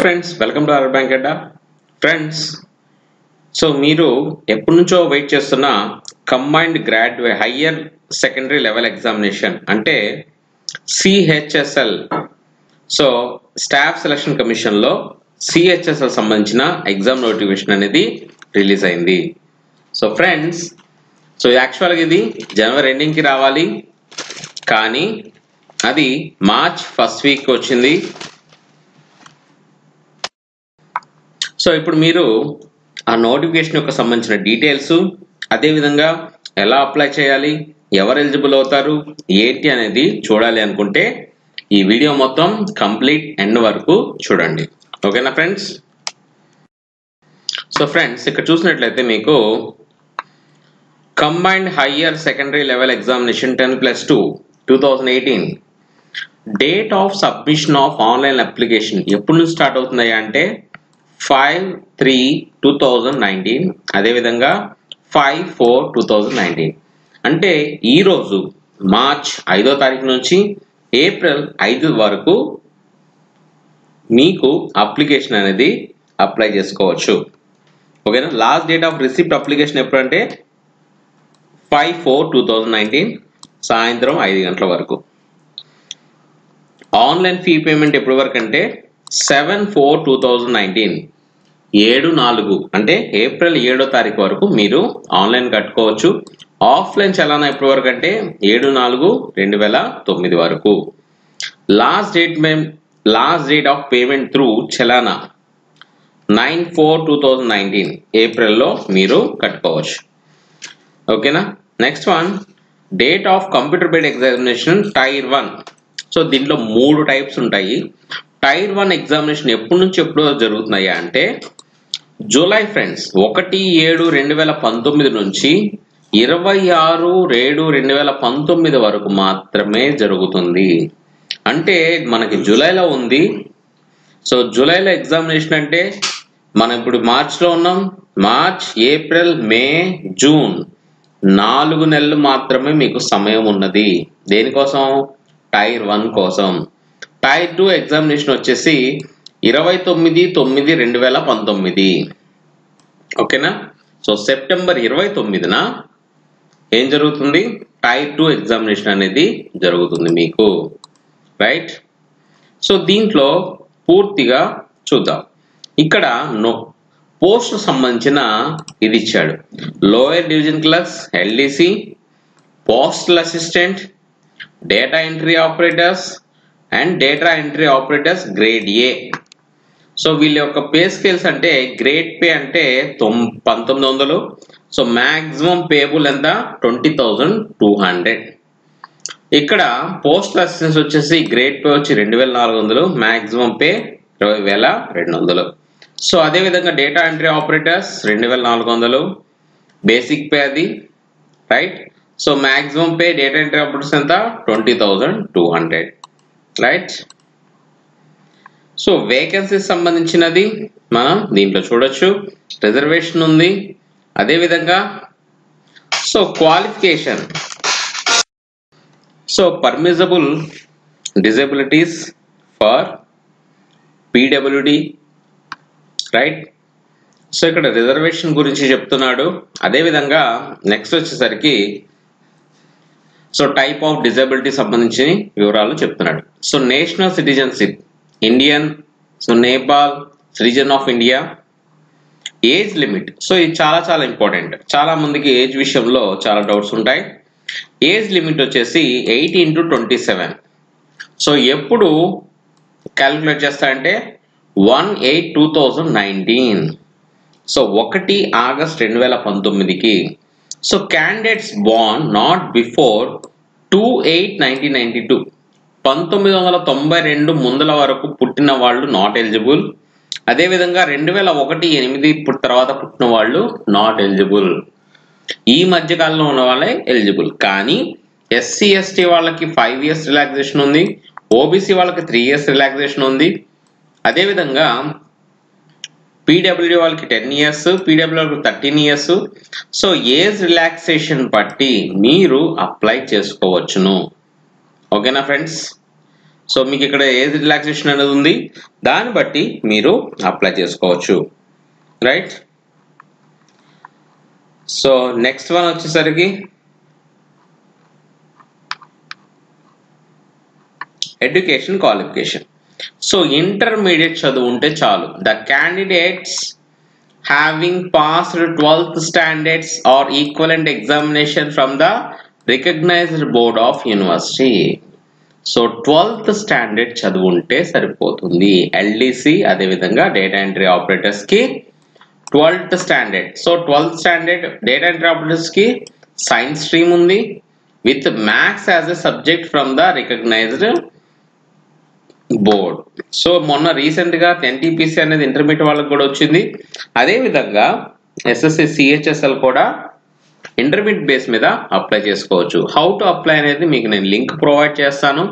Friends welcome to our bank Adda friends so మీరు ఎప్పటి నుంచో వెయిట్ చేస్తున్న combined graduate higher secondary level examination అంటే సిహెచ్ఎస్ఎల్ సో స్టాఫ్ సెలక్షన్ కమిషన్లో CHSL సంబంధించిన ఎగ్జామ్ నోటిఫికేషన్ అనేది రిలీజ్ అయింది. సో ఫ్రెండ్స్ సో యాక్చువల్గా ఇది జనవరి ఎండింగ్కి రావాలి. కానీ అది మార్చ్ ఫస్ట్ వీక్ వచ్చింది. సో ఇప్పుడు మీరు ఆ నోటిఫికేషన్ యొక్క సంబంధించిన డీటెయిల్స్ అదేవిధంగా ఎలా అప్లై చేయాలి ఎవరు ఎలిజిబుల్ అవుతారు ఏంటి అనేది చూడాలి అనుకుంటే ఈ వీడియో మొత్తం కంప్లీట్ ఎండ్ వరకు చూడండి. ఓకేనా ఫ్రెండ్స్? సో ఫ్రెండ్స్ ఇక్కడ చూసినట్లయితే మీకు combined higher secondary level examination ten plus two two thousand eighteen date of submission of online application ఎప్పుడు నుంచి స్టార్ట్ అవుతున్నాయి అంటే five three two thousand nineteen అదేవిధంగా five four two thousand nineteen అంటే ఈరోజు మార్చ్ ఐదో తారీఖు నుంచి ఏప్రిల్ ఐదు వరకు మీకు అప్లికేషన్ అనేది అప్లై చేసుకోవచ్చు. ఓకేనా? Last date of receipt application ఎప్పుడంటే five four two thousand nineteen సాయంత్రం ఐదు గంటల వరకు. ఆన్లైన్ ఫీ పేమెంట్ ఎప్పటి వరకు అంటే seven four two thousand nineteen. ఏడు నాలుగు అంటే ఏప్రిల్ ఏడో తారీఖు వరకు మీరు ఆన్లైన్ కట్టుకోవచ్చు. ఆఫ్లైన్ చలానా ఎప్పటి వరకు అంటే ఏడు నాలుగు రెండు వేల తొమ్మిది వరకు. లాస్ట్ డేట్ మేము last date of payment through challan nine four two thousand nineteen ఏప్రిల్లో మీరు కట్టుకోవచ్చు. ఓకేనా? Next one date of computer based examination tier one. So దీంట్లో మూడు టైప్స్ ఉంటాయి. టైర్ వన్ ఎగ్జామినేషన్ ఎప్పటి నుంచి ఎప్పుడు జరుగుతున్నాయి అంటే జూలై ఫ్రెండ్స్ ఒకటి ఏడు రెండు వేల పంతొమ్మిది నుంచి ఇరవై ఆరు ఏడు రెండు వేల పంతొమ్మిది వరకు మాత్రమే జరుగుతుంది. అంటే మనకి జూలైలో ఉంది. సో జూలైలో ఎగ్జామినేషన్ అంటే మనం ఇప్పుడు మార్చ్లో ఉన్నాం. మార్చ్ ఏప్రిల్ మే జూన్ నాలుగు నెలలు మాత్రమే మీకు సమయం ఉన్నది. దేనికోసం? టైర్ వన్ కోసం. టైర్ టూ ఎగ్జామినేషన్ వచ్చేసి ఇరవై తొమ్మిది తొమ్మిది రెండు వేల పంతొమ్మిది. ఓకేనా? సో సెప్టెంబర్ ఇరవై తొమ్మిదిన ఏం జరుగుతుంది? టైర్ టూ ఎగ్జామినేషన్ అనేది జరుగుతుంది మీకు. రైట్? సో దీంట్లో పూర్తిగా చూద్దాం. ఇక్కడ నో. పోస్ట్ సంబంధించిన ఇది ఇచ్చాడు. Lower division class LDC postal assistant data entry operators and data entry operators grade A so వీళ్ళ యొక్క పే స్కేల్స్ అంటే గ్రేడ్ పే అంటే పంతొమ్మిది వందలు. సో మ్యాక్సిమం పేబుల్ ఎంత? ట్వంటీ థౌజండ్ టూ హండ్రెడ్ ఇక్కడ పోస్ట్ అసిస్టెన్స్ వచ్చేసి గ్రేడ్ పే వచ్చి రెండు వేల నాలుగు వందలు మ్యాక్సిమం పే ఇరవై వేల రెండు వందలు. సో అదేవిధంగా డేటా ఎంట్రీ ఆపరేటర్స్ రెండు వేల నాలుగు వందలు. బేసిక్ పే అది right so maximum pay data entry operators ఎంత? Twenty thousand two hundred right so vacancies సంబంధించినది మనం దీంట్లో చూడొచ్చు. రిజర్వేషన్ ఉంది. అదేవిధంగా so qualification so permissible disabilities for PWD right so ఇక్కడ రిజర్వేషన్ గురించి చెప్తున్నాడు. అదేవిధంగా నెక్స్ట్ వచ్చేసరికి సో టైప్ ఆఫ్ డిజబిలిటీ సంబంధించిన వివరాలు చెప్తున్నాడు. So national citizenship Indian so Nepal citizen of India age limit so ఇది చాలా చాలా ఇంపార్టెంట్ చాలా మందికి ఏజ్ విషయంలో చాలా డౌట్స్ ఉంటాయి. ఏజ్ లిమిట్ వచ్చేసి eighteen to twenty seven so ఎప్పుడు క్యాలిక్యులేట్ చేస్తారంటే one eight two thousand nineteen so ఒకటి ఆగస్ట్ రెండు వేల పంతొమ్మిదికి. So candidates born not before two eight nineteen ninety two. పంతొమ్మిది వందల తొంభై రెండు ముందల వరకు పుట్టిన వాళ్ళు నాట్ ఎలిజిబుల్ అదేవిధంగా రెండు వేల ఒకటి ఎనిమిది తర్వాత పుట్టిన వాళ్ళు నాట్ ఎలిజిబుల్ ఈ మధ్య కాలంలో ఉన్న వాళ్ళే ఎలిజిబుల్ కానీ ఎస్సీ ఎస్టీ వాళ్ళకి ఫైవ్ ఇయర్స్ రిలాక్సేషన్ ఉంది. ఓబీసీ వాళ్ళకి త్రీ ఇయర్స్ రిలాక్సేషన్ ఉంది. అదేవిధంగా పీడబ్ల్యూ వాళ్ళకి టెన్ ఇయర్స్ పీడబ్ల్యూ వాళ్ళకి thirteen years so age relaxation బట్టి మీరు అప్లై చేసుకోవచ్చును. ఓకేనా ఫ్రెండ్స్ సో మీకు ఇక్కడ ఏజ్ రిలాక్సేషన్ అనేది ఉంది. దాన్ని బట్టి మీరు అప్లై చేసుకోవచ్చు. రైట్ సో నెక్స్ట్ వన్ వచ్చేసరికి ఎడ్యుకేషన్ క్వాలిఫికేషన్ సో ఇంటర్మీడియట్ చదువు ఉంటే చాలు. The candidates having passed twelfth standards or equivalent examination from the recognised board of university so twelfth standard చదువు ఉంటే సరిపోతుంది. ఎల్డిసి అదేవిధంగా data entry ఆపరేటర్స్కి twelfth standard so twelfth standard data entry ఆపరేటర్స్కి science stream ఉంది. With maths as a subject from the recognised board. So మొన్న రీసెంట్గా NTPC అనేది intermediate వాళ్ళకి కూడా వచ్చింది. అదే విధంగా ఎస్ఎస్సి సిహెచ్ఎస్ఎల్ కూడా ఇంటర్మీడియట్ బేస్ మీద అప్లై చేసుకోవచ్చు. హౌ టు అప్లై అనేది మీకు నేను లింక్ ప్రొవైడ్ చేస్తాను.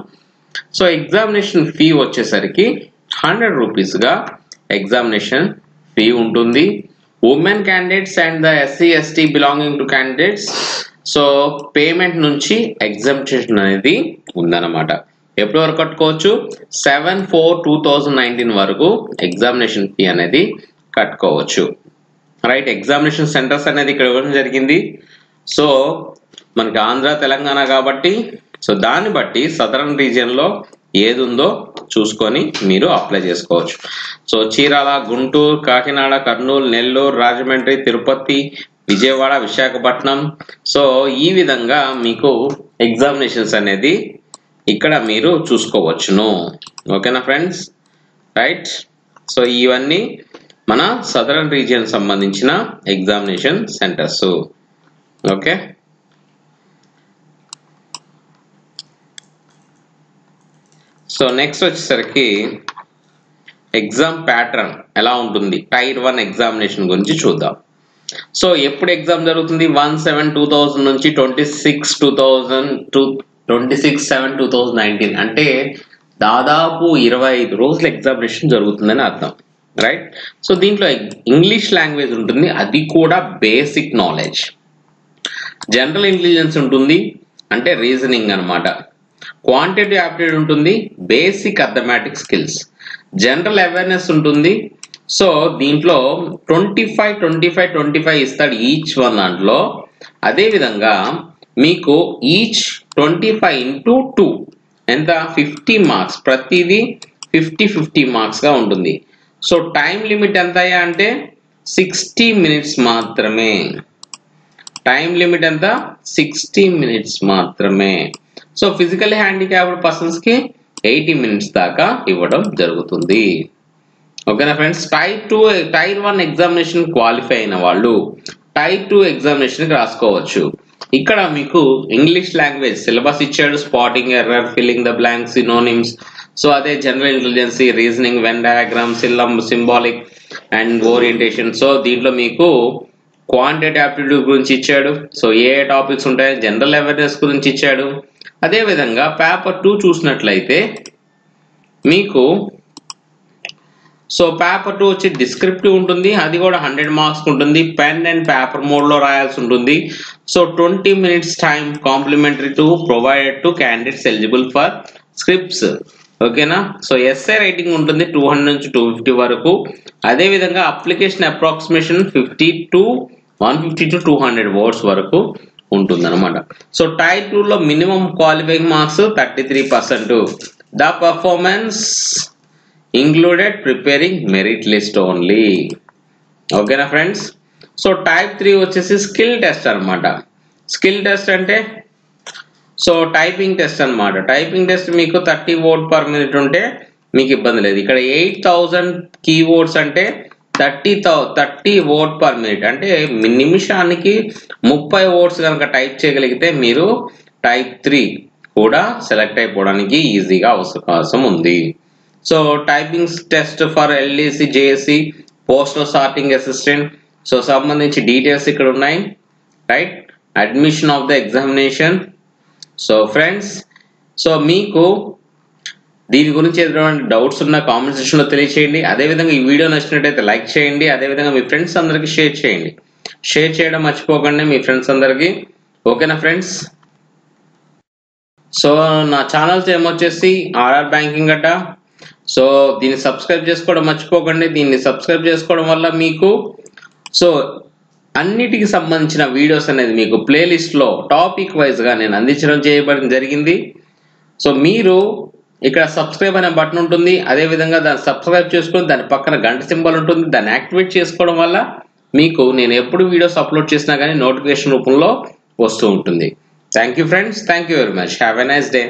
సో ఎగ్జామినేషన్ ఫీ వచ్చేసరికి హండ్రెడ్ రూపీస్గా ఎగ్జామినేషన్ ఫీ ఉంటుంది. Women candidates and the SC ST belonging to candidates so payment నుంచి ఎగ్జామినేషన్ అనేది ఉందన్నమాట. ఎప్పటి వరకు కట్టుకోవచ్చు? Seven four two thousand nineteen వరకు ఎగ్జామినేషన్ ఫీ అనేది కట్టుకోవచ్చు. రైట్ ఎగ్జామినేషన్ సెంటర్స్ అనేది ఇక్కడ ఇవ్వడం జరిగింది. సో మనకి ఆంధ్ర తెలంగాణ కాబట్టి సో దాన్ని బట్టి సదరన్ రీజియన్లో ఏది ఉందో చూసుకొని మీరు అప్లై చేసుకోవచ్చు. సో చీరాల గుంటూరు కాకినాడ కర్నూలు నెల్లూరు రాజమండ్రి తిరుపతి విజయవాడ విశాఖపట్నం. సో ఈ విధంగా మీకు ఎగ్జామినేషన్స్ అనేది ఇక్కడ మీరు చూసుకోవచ్చును. ఓకేనా ఫ్రెండ్స్? రైట్ సో ఇవన్నీ మన సదరన్ రీజియన్ సంబంధించిన examination centres okay so next వచ్చేసరికి ఎగ్జామ్ ప్యాటర్న్ ఎలా ఉంటుంది? టైర్ వన్ ఎగ్జామినేషన్ గురించి చూద్దాం. సో ఎప్పుడు ఎగ్జామ్ జరుగుతుంది? వన్ సెవెన్ టూ థౌజండ్ నుంచి twenty six two thousand two twenty six seven two thousand nineteen అంటే దాదాపు ఇరవై ఐదు రోజుల ఎగ్జామినేషన్ జరుగుతుందని అర్థం రైట్ సో దీంట్లో ఇంగ్లీష్ లాంగ్వేజ్ ఉంటుంది అది కూడా బేసిక్ నాలెడ్జ్ జనరల్ ఇంటెలిజెన్స్ ఉంటుంది అంటే రీజనింగ్ అనమాట క్వాంటిటివ్ యాప్టిట్యూడ్ ఉంటుంది basic arithmetic skills general awareness ఉంటుంది సో దీంట్లో twenty five twenty five twenty five ఇస్తాడు ఈచ్ వన్ దాంట్లో. అదేవిధంగా మీకు each twenty five into two ఎంత? ఫిఫ్టీ మార్క్స్ ప్రతిదీ ఫిఫ్టీ ఫిఫ్టీ మార్క్స్గా ఉంటుంది. సో టైం లిమిట్ ఎంత అయ్యా అంటే సిక్స్టీ మినిట్స్ మాత్రమే. టైం లిమిట్ ఎంత? సిక్స్టీ మినిట్స్ మాత్రమే. సో ఫిజికల్ హ్యాండిక్యాప్డ్ పర్సన్స్కి ఎయిటీ మినిట్స్ దాకా ఇవ్వడం జరుగుతుంది. ఓకేనా friends? Tier two tier one examination qualify అయిన వాళ్ళు టైర్ టూ ఎగ్జామినేషన్కి రాసుకోవచ్చు. ఇక్కడ మీకు ఇంగ్లీష్ లాంగ్వేజ్ సిలబస్ ఇచ్చాడు spotting error filling the blank synonyms so అదే general intelligence reasoning Venn diagram syllogism symbolic and orientation so దీంట్లో మీకు క్వాంటిటీ ఆప్టిట్యూడ్ గురించి ఇచ్చాడు. సో ఏ ఏ టాపిక్స్ ఉంటాయి జనరల్ అవేర్నెస్ గురించి ఇచ్చాడు. అదేవిధంగా పేపర్ టూ చూసినట్లయితే మీకు సో పేపర్ టూ వచ్చి డిస్క్రిప్టివ్ ఉంటుంది. అది కూడా హండ్రెడ్ మార్క్స్ ఉంటుంది. పెన్ అండ్ పేపర్ మోడ్లో రాయాల్సి ఉంటుంది. So twenty minutes time complimentary to provided to candidates eligible for scripts ఓకేనా సో ఎస్ఐ రైటింగ్ ఉంటుంది టూ హండ్రెడ్ నుంచి టూ ఫిఫ్టీ వరకు. అదేవిధంగా application approximation fifty to one fifty to two hundred words వరకు ఉంటుందన్నమాట. సో టైర్ టూలో minimum qualifying marks thirty three percent the performance included preparing merit list only ఓకేనా friends so type three వచ్చేసి skill test అనమాట skill test అంటే so typing test అనమాట typing test మీకు thirty word per minute ఉంటే మీకు ఇబ్బంది లేదు. ఇక్కడ ఎయిట్ థౌజండ్ కీవర్డ్స్ అంటే థర్టీ థౌ థర్టీ వర్డ్ పర్ మినిట్ అంటే నిమిషానికి ముప్పై వర్డ్స్ కనుక టైప్ చేయగలిగితే మీరు టైప్ త్రీ కూడా సెలెక్ట్ అయిపోవడానికి ఈజీగా అవకాశం ఉంది. So typings test for LEC JSC postal sorting assistant so సంబంధించి డీటెయిల్స్ ఇక్కడ ఉన్నాయి right admission of the examination so friends so మీకు దీని గురించి ఎటువంటి డౌట్స్ ఉన్న కామెంట్ సెక్షన్లో తెలియచేయండి. అదేవిధంగా ఈ వీడియో నచ్చినట్టయితే లైక్ చేయండి. అదేవిధంగా మీ ఫ్రెండ్స్ అందరికీ షేర్ చేయండి. షేర్ చేయడం మర్చిపోకండి మీ ఫ్రెండ్స్ అందరికీ. ఓకేనా ఫ్రెండ్స్ సో నా ఛానల్స్ ఏమొచ్చేసి ఆర్ఆర్ బ్యాంకింగ్ అడ్డ సో దీన్ని సబ్స్క్రైబ్ చేసుకోవడం మర్చిపోకండి. దీన్ని సబ్స్క్రైబ్ చేసుకోవడం వల్ల మీకు సో అన్నిటికి సంబంధించిన వీడియోస్ అనేది మీకు ప్లేలిస్ట్లో టాపిక్ వైజ్గా నేను అందించడం చేయబడి జరిగింది. సో మీరు ఇక్కడ సబ్స్క్రైబ్ అనే బటన్ ఉంటుంది. అదే విధంగా దాన్ని సబ్స్క్రైబ్ చేసుకొని దాని పక్కన గంట సింబల్ ఉంటుంది. దాన్ని యాక్టివేట్ చేసుకోవడం వల్ల మీకు నేను ఎప్పుడు వీడియోస్ అప్లోడ్ చేసినా కానీ నోటిఫికేషన్ రూపంలో వస్తూ ఉంటుంది. Thank you friends. Thank you very much. Have a nice day.